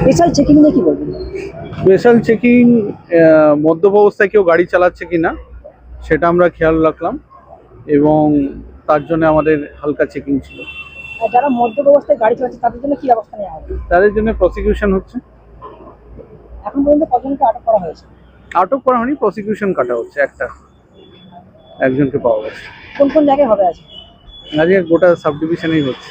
Special checking নিয়ে কি বলবেন? স্পেশাল চেকিং মদ্যপ অবস্থায় কেউ গাড়ি চালাচ্ছে কিনা সেটা আমরা খেয়াল রাখলাম এবং তার জন্য আমাদের হালকা চেকিং ছিল। যারা মদ্যপ অবস্থায় গাড়ি চালাচ্ছে তাদের জন্য কি ব্যবস্থা নেওয়া হবে? তাদের জন্য প্রসিকিউশন হচ্ছে। এখন পর্যন্ত কজনকে আটক করা হয়েছে? আটক করা হয়নি প্রসিকিউশন কাটা হচ্ছে একটা একজনকে পাওয়া গেছে। কোন কোন জায়গায় হবে আজকে আজকে গোটা সাব ডিভিশনেই হচ্ছে।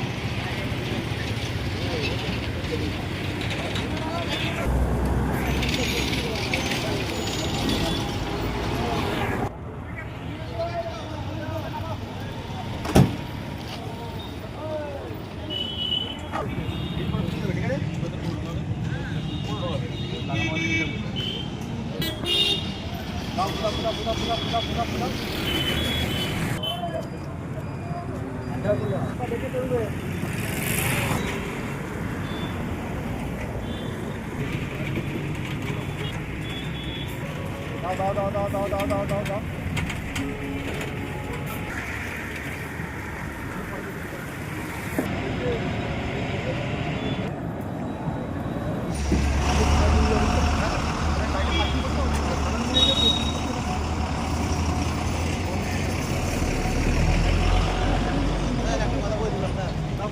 나와 나와 나와 나와 나와 나와 나와 나와 Thank you.